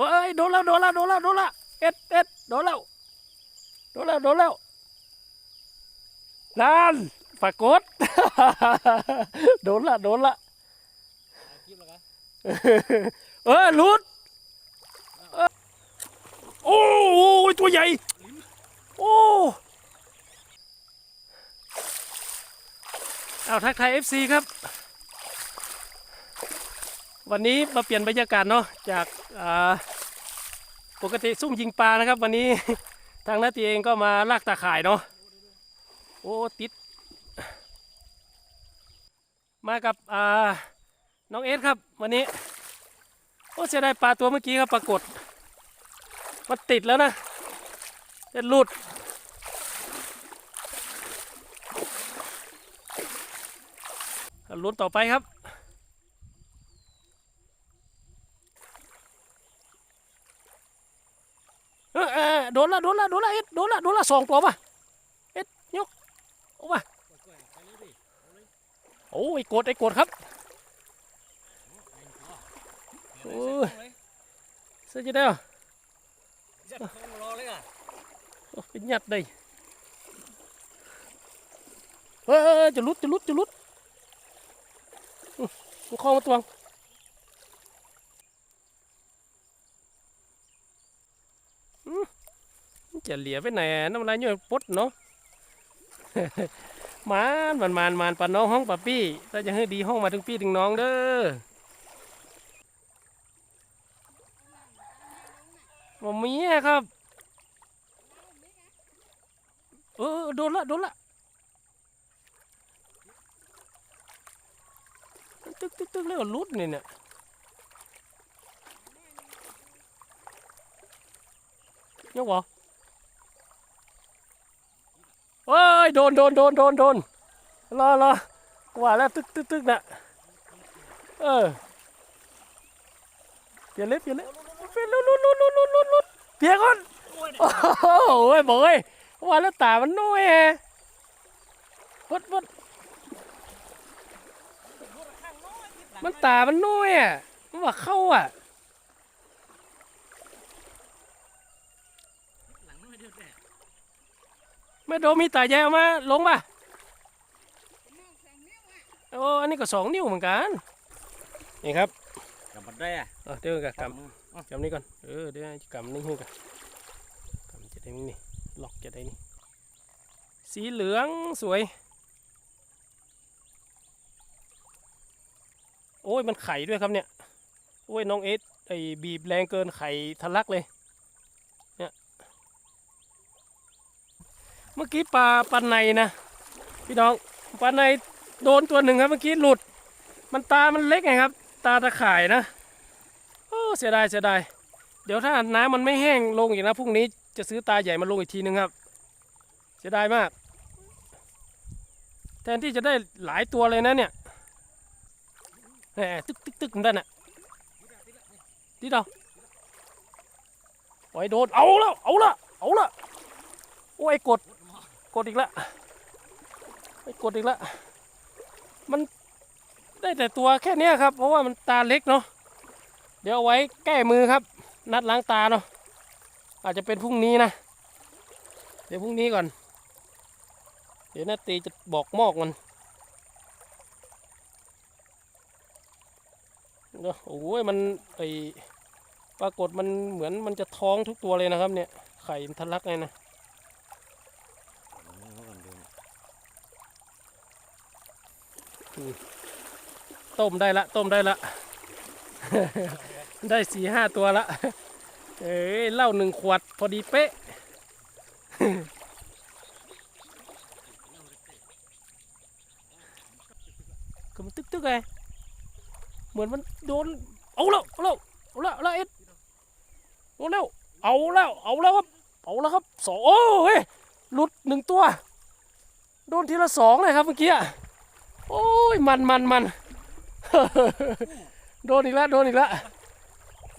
เฮ้ยโดนแล้วโดนแล้วโดนแล้วโดนแล้วเอ็ดเอ็ดโดนแล้วโดนแล้วโดนแล้วนั่นปรากฏโดนละโดนละเออลุดโอ้โหตัวใหญ่ โอ้เอาทักทาย FC ครับ วันนี้มาเปลี่ยนบรรยากาศเนาะจากาปกติซุ่มยิงปลานะครับ วันนี้ทางนาตีเองก็มาลากตาข่ายเนาะโอ้ติด มากับน้องเอสครับ วันนี้โอ้เสียดายปลาตัวเมื่อกี้ครับปรากฏมันติดแล้วนะจะหลุดลุ้นต่อไปครับ เออเออ โดนละโดนละโดนละเอ็ดโดนละโดนละสองตัวป่ะเอ็ดยกเอาป่ะโอ้ยกดไอ้กดครับโอ้ยเสียจะได้เหรอจัดของรอเลยอะโอ้เป็นหยัดเลยเฮ้ยเฮ้ยเฮ้ยจะลุดจะลุดจะลุดอื้อมันคล้องมาตวงอื้อมัน จะเหลียไปไหนน้ำลายย่อยปดเนาะมานมันมานมานปาน้องห้องปะปี้ถ้าจะให้ดีห้องมาถึงพี่ถึงน้องเด้อมามีอะครับเออโดนละโดนละตึกตึกตึกแล้วลุดนี่เนี่ยยังวะเอ้ย โดนโดนโดนโดนโดนรอรอว่าแล้วตึกตึกตึกน่ะเออเปลี่ยนเล็บเปลี่ยนเล็บเปลี่ยนลุดลุดลุดลุดลุดลุดลุดเปลี่ยนก่อนโอ้โหบอกเอ้ยว่าแล้วตามันน้อยแฮะวัดวัดมันตามันน้อยอะมันว่าเข้าอะ หลังน้อยเดียวแต่ ไม่โดนมีตาใหญ่เอามาลงป่ะโอ้อันนี้ก็สองนิ้วเหมือนกันนี่ครับกับบันไดอะเอาเดี๋ยวกับกำกำนี้ก่อนเออเดี๋ยวจะกำนี่ให้กันกำจะได้นี่ล็อกจะได้นี่สีเหลืองสวย โอ้ยมันไข่ด้วยครับเนี่ยโอ้ยน้องเอสไอ้บีบแรงเกินไข่ทะลักเลยเนี่ย เมื่อกี้ปลาปลาในนะพี่น้องปลาในโดนตัวหนึ่งครับเมื่อกี้หลุด มันตามันเล็กไงครับ ตาตะข่ายนะโอ้เสียดายเสียดายเดี๋ยวถ้าน้ำมันไม่แห้งลงอีกนะพรุ่งนี้จะซื้อตาใหญ่มาลงอีกทีนึงครับ เสียดายมาก แทนที่จะได้หลายตัวเลยนะเนี่ยแหมตึกตึกตึกนั่นน่ะที่เราปล่อยโดนเอาแล้วเอาละเอาละโอ้ยกด กดอีกละไอ้กดอีกละมันได้แต่ตัวแค่นี้ครับ เพราะว่ามันตาเล็กเนาะเดี๋ยวเอาไว้แก้มือครับ นัดล้างตาเนาะอาจจะเป็นพรุ่งนี้นะ เดี๋ยวพรุ่งนี้ก่อน เดี๋ยวนาตีจะบอกมอกมันเนอะโอ้ยมันไอปรากฏมันเหมือนมันจะท้องทุกตัวเลยนะครับเนี่ย ไข่มันทะลักเลยนะ ต้มได้ละ ต้มได้ละ ได้สี่ห้าตัวละ เอ้ยเหล้าหนึ่งขวดพอดีเป๊ะ ก็มันตึกตึกไงเหมือนมันโดน เอาแล้วเอาแล้วเอาแล้วเอาแล้วเอ็ดเอาแล้ว เอาแล้ว เอาแล้วครับ เอาแล้วครับสองโอ้ยหลุดหนึ่งตัว โดนทีละสองเลยครับเมื่อกี้อะ โอ้ยมันมันมันโดนอีกแล้วโดนอีกแล้ว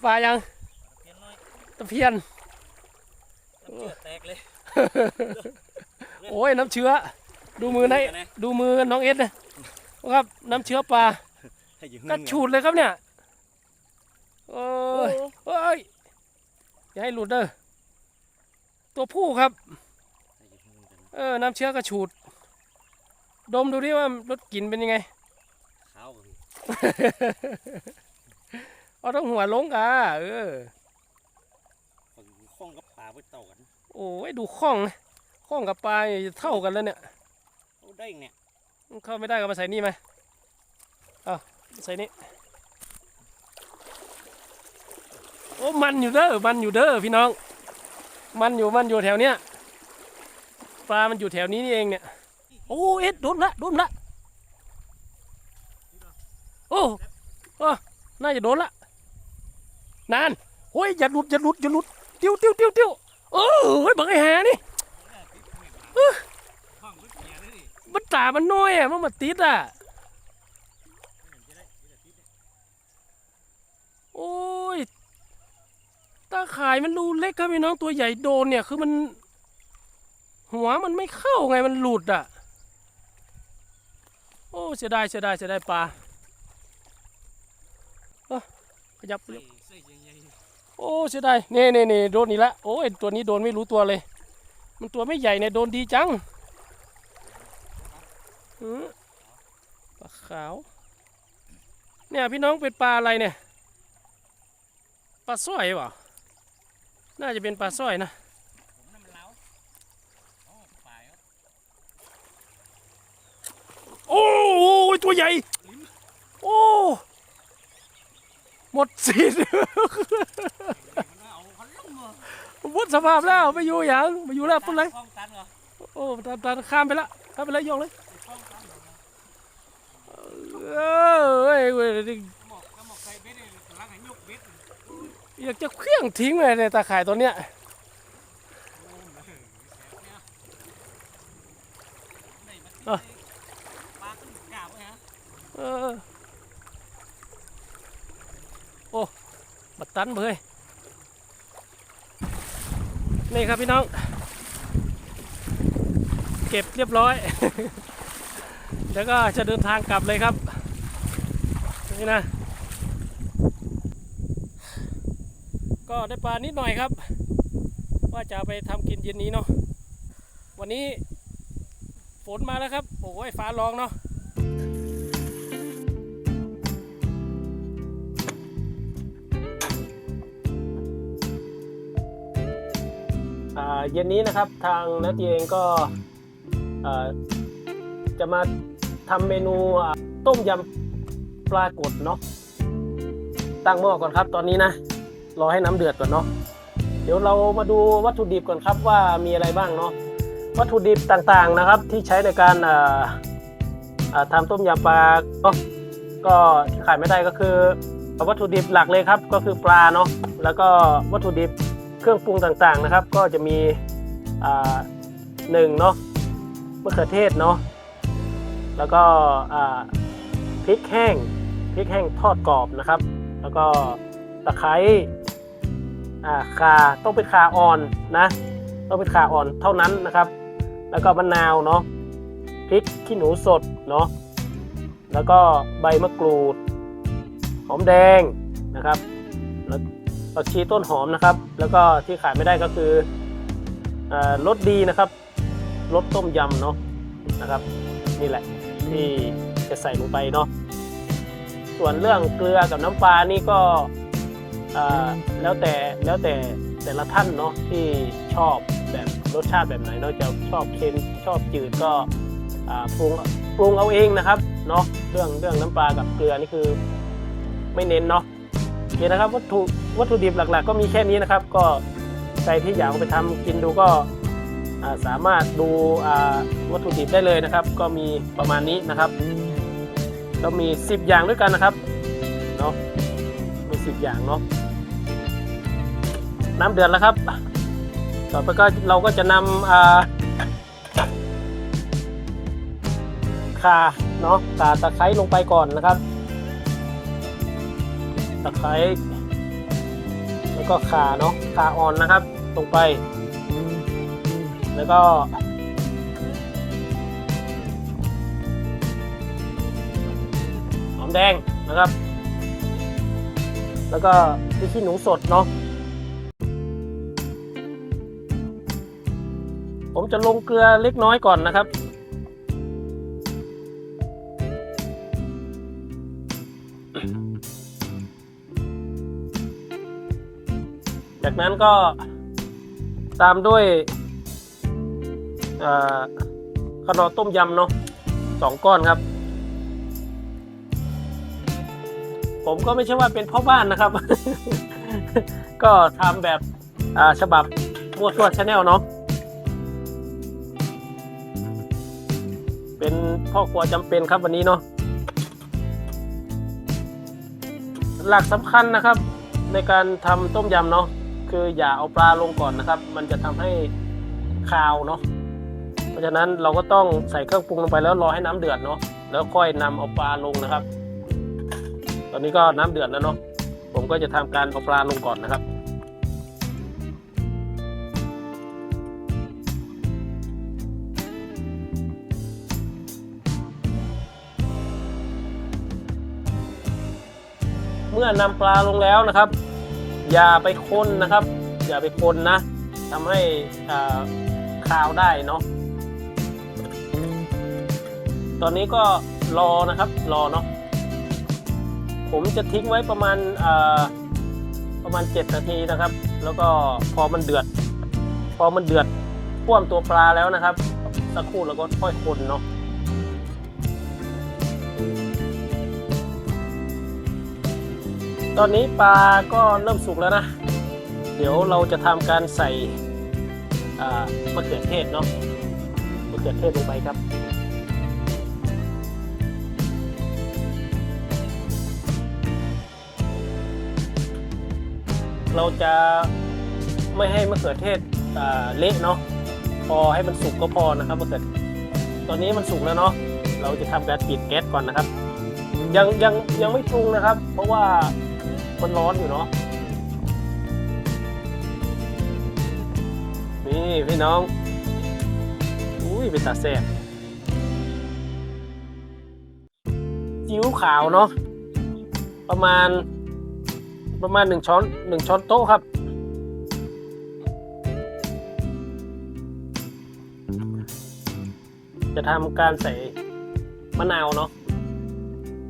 ปลายังเพียนน้อยตะเพียนน้ำเชื่อแตกเลยโอ้ยน้ำเชื้อ ดูมือในดูมือน้องเอ็ดนะครับน้ำเชื้อปลาให้อยู่กระฉูดเลยครับเนี่ยโอ้ยเอ้ยอย่าให้หลุดเด้อตัวผู้ครับ เออน้ำเชื้อกระฉูด ดมดูดิว่ารสกลิ่นเป็นยังไง ขาวพี่เอาต้องหัวลงกะเออฝั่งข้องกับปลาไปเต่ากันโอ้ยดูข้องนะข้องกับปลาเนี่ยเท่ากันแล้วเนี่ยโอ้ได้อีกเนี่ยเข้าไม่ได้ก็มาใส่นี่ไหมเอาใส่นี่ โอ้มันอยู่เด้อ มันอยู่เด้อพี่น้อง มันอยู่ มันอยู่แถวเนี้ย ปลา มันอยู่แถวนี้นี่เองเนี่ย โอ้เอ็ดโดนละโดนละโอ้โอ้น่าจะโดนละนานโอ้ยอย่าหลุดอย่าหลุดอย่าหลุดติ้วติ้วติ้วติ้วเออเฮ้ยบังไอ้แหนี่มันตามันน้อยอะมันมาติดอะโอ้ยตาขายมันรูเล็กครับพี่น้องตัวใหญ่โดนเนี่ยคือมัน หัวมันไม่เข้าไงมันหลุดอะ โอ้เสียดายเสียดายเสียดายปลาเออขยับขใส่ยับโอ้เสียดายเน่เน่เน่โดนอีกแล้วโอ้ยตัวนี้โดนไม่รู้ตัวเลย มันตัวไม่ใหญ่เนี่ยโดนดีจังปลาขาว เนี่ยพี่น้องเป็นปลาอะไรเนี่ยปลาสร้อยเปล่าน่าจะเป็นปลาสร้อยนะ ๆผมนั่นมันเล้าโอ้ปลาครับ โอ้โหตัวใหญ่ โอ้หมดสิทธิ์หมดสภาพแล้วไม่อยู่อย่างไม่อยู่แล้วปุ๊บเลยข้องตันเหรโอ้ตามตามข้ามไปละข้ามไปเลยโยกเลยข้องเหรอเอ้ยเว้ยอกก็หมอกใส่เบ็ดเลยกำลังให้ยกเบ็ดเลยอยากจะเคลื่องทิ้งเลยในตาข่ายตัวเนี้ย โอ้เหมือนแสบเนี่ยได้มาติดเลยปลาขึ้นกาบไว้ฮะ เออโอ้บัดตันเบยนี่ครับพี่น้อง เก็บเรียบร้อย แล้วก็จะเดินทางกลับเลยครับ นี่นะ ก็ได้ปลานิดหน่อยครับ ว่าจะไปทำกินเย็นนี้เนาะวันนี้ฝนมาแล้วครับ โอ้ยฟ้าร้องเนาะ เย็นนี้นะครับทางนัทเองก็จะมาทำเมนูต้มยำปลากดเนาะตั้งหม้อก่อนครับตอนนี้นะรอให้น้ำเดือดก่อนเนาะเดี๋ยวเรามาดูวัตถุดิบก่อนครับว่ามีอะไรบ้างเนาะวัตถุดิบต่างๆนะครับที่ใช้ในการอ่าอ่าทำต้มยำปลาเนาะก็ขาดไม่ได้ก็คือวัตถุดิบหลักเลยครับก็คือปลาเนาะแล้วก็วัตถุดิบ เครื่องปรุงต่างๆนะครับ ก็จะมีหนึ่งเนาะมะเขือเทศเนาะแล้วก็พริกแห้งพริกแห้งทอดกรอบนะครับ แล้วก็ตะไคร้อ่าข่าต้องเป็นข่าอ่อนนะต้องเป็นข่าอ่อนเท่านั้นนะครับ แล้วก็มะนาวเนาะพริกขี้หนูสดเนาะแล้วก็ใบมะกรูด หอมแดงนะครับ ผักชีต้นหอมนะครับ แล้วก็ที่ขาดไม่ได้ก็คือรสดีนะครับรสต้มยำเนาะนะครับ นี่แหละที่จะใส่ลงไปเนาะส่วนเรื่องเกลือกับน้ำปลานี่ก็แล้วแต่แล้วแต่แต่ละท่านเนาะที่ชอบแบบรสชาติแบบไหนเนาะจะชอบเค็มชอบจืดก็ปรุงปรุงเอาเองนะครับเนาะเรื่องเรื่องน้ำปลากับเกลือนี่คือไม่เน้นเนาะโอเคนะครับวัตถุ วัตถุดิบหลักๆ ก็มีแค่นี้นะครับ ก็ใครที่อยากไปทำกินดูก็สามารถดูวัตถุดิบได้เลยนะครับ ก็มีประมาณนี้นะครับก็มี 10 อย่างด้วยกันนะครับเนาะมี10 อย่างเนาะน้ำเดือดแล้วครับ ต่อไปก็เราก็จะนำอ่าข่าเนาะข่าตะไคร้ลงไปก่อนนะครับ ตะไคร้ แล้วก็ขาเนาะขาอ่อนนะครับ ตรงไป แล้วก็หอมแดงนะครับ แล้วก็พริกขี้หนูสดเนาะผมจะลงเกลือเล็กน้อยก่อนนะครับ จากนั้นก็ตามด้วยขนมต้มยำเนาะสองก้อนครับ ผมก็ไม่ใช่ว่าเป็นพ่อบ้านนะครับ ก็ทำแบบฉบับมั่วซั่วชาแนลเนาะเป็นพ่อครัวจำเป็นครับวันนี้เนาะหลักสำคัญนะครับในการทำต้มยำเนาะ คืออย่าเอาปลาลงก่อนนะครับ มันจะทำให้คาวเนาะเพราะฉะนั้นเราก็ต้องใส่เครื่องปรุงลงไปแล้วรอให้น้ำเดือดเนาะแล้วค่อยนำเอาปลาลงนะครับ ตอนนี้ก็น้ำเดือดแล้วเนาะผมก็จะทำการเอาปลาลงก่อนนะครับเมื่อนำปลาลงแล้วนะครับ อย่าไปคนนะครับ อย่าไปคนนะทำให้อ่าคาวได้เนาะตอนนี้ก็รอนะครับรอเนาะผมจะทิ้งไว้ประมาณประมาณ 7 นาทีนะครับ แล้วก็พอมันเดือด พอมันเดือดท่วมตัวปลาแล้วนะครับ สักครู่แล้วก็ค่อยคนเนาะ ตอนนี้ปลาก็เริ่มสุกแล้วนะ เดี๋ยวเราจะทำการใส่มะเขือเทศเนาะมะเขือเทศลงไปครับเราจะไม่ให้มะเขือเทศเละเนาะพอให้มันสุกก็พอนะครับมะเขือตอนนี้มันสุกแล้วเนาะเราจะทำการปิดแก๊สก่อนนะครับ ยังยังยังไม่ปรุงนะครับ เพราะว่า มันร้อนอยู่เนาะนี่พี่น้อง อุ้ยเป็นตาแซ่บจิ้วขาวเนาะประมาณ ประมาณหนึ่งช้อนหนึ่งช้อนโต๊ะครับ จะทำการใส่มะนาวเนาะ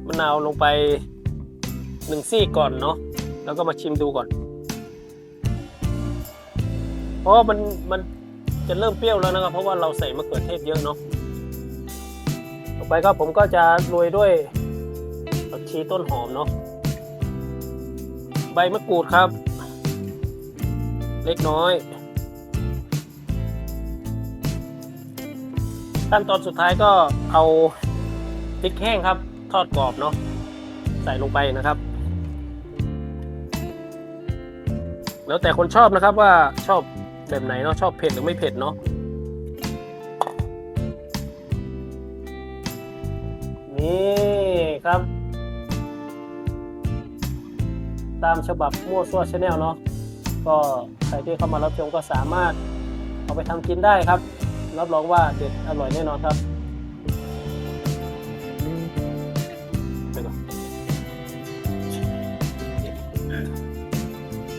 มะนาวลงไป หนึ่งซี่ก่อนเนาะแล้วก็มาชิมดูก่อนเพราะมันมันจะเริ่มเปรี้ยวแล้วนะครับ เพราะว่าเราใส่มะเขือเทศเยอะเนาะต่อไปก็ผมก็จะโรยด้วยผักชีต้นหอมเนาะใบมะกรูดครับ เล็กน้อยขั้นตอนสุดท้ายก็เอาพริกแห้งครับ ทอดกรอบเนาะใส่ลงไปนะครับ แล้วแต่คนชอบนะครับว่าชอบแบบไหนเนาะชอบเผ็ดหรือไม่เผ็ดเนาะนี่ครับ ตามฉบับมั่วซั่วชาแนลเนาะก็ใครที่เข้ามารับชมก็สามารถเอาไปทำกินได้ครับ รับรองว่าเด็ดอร่อยแน่นอนครับ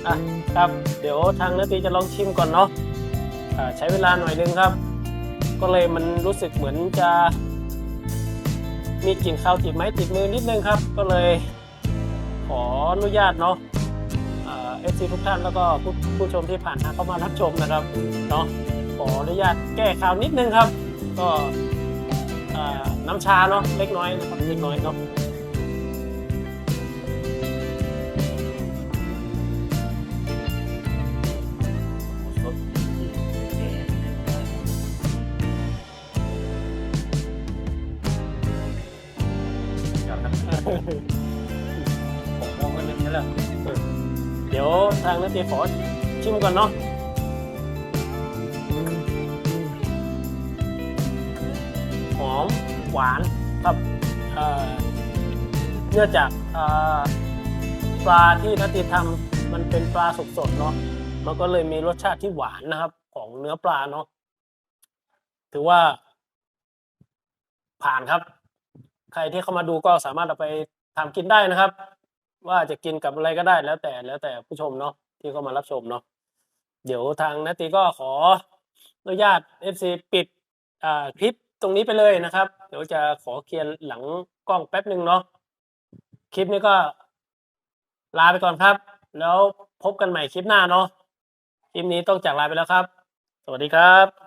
อะ ครับ เดี๋ยวทางนาตีจะลองชิมก่อนเนาะอ่าใช้เวลาหน่อยนึงครับ ก็เลยมันรู้สึกเหมือนจะ มีกลิ่นคาวติดไม้ติดมือนิดนึงครับ ก็เลยขออนุญาตเนาะเอฟซีทุกท่านแล้วก็ผู้ผู้ชมที่ผ่านทางเข้ามารับชมนะครับเนาะขออนุญาตแก้ข่าวนิดนึงครับ ก็น้ำชาเนาะเล็กน้อยนะครับเล็กน้อยเนาะ มมองมันนึงแล้วเดี๋ยวทางนักเตะขอชิมก่อนเนาะหอมหวานครับเอ่อเนื่องจากปลาที่นัตติทำมันเป็นปลาสดๆเนาะมันก็เลยมีรสชาติที่หวานนะครับ ของเนื้อปลาเนาะถือว่า ผ่านครับ ใครที่เข้ามาดูก็สามารถเอาไปทำกินได้นะครับ ว่าจะกินกับอะไรก็ได้แล้วแต่แล้วแต่ผู้ชมเนาะที่เข้ามารับชมเนาะเดี๋ยวทางนัตติก็ขออนุญาต FC ปิดอ่าคลิปตรงนี้ไปเลยนะครับ เดี๋ยวจะขอเคลียร์หลังกล้องแป๊บหนึ่งเนาะคลิปนี้ก็ลาไปก่อนครับ แล้วพบกันใหม่คลิปหน้าเนาะคลิปนี้ต้องจากลาไปแล้วครับ สวัสดีครับ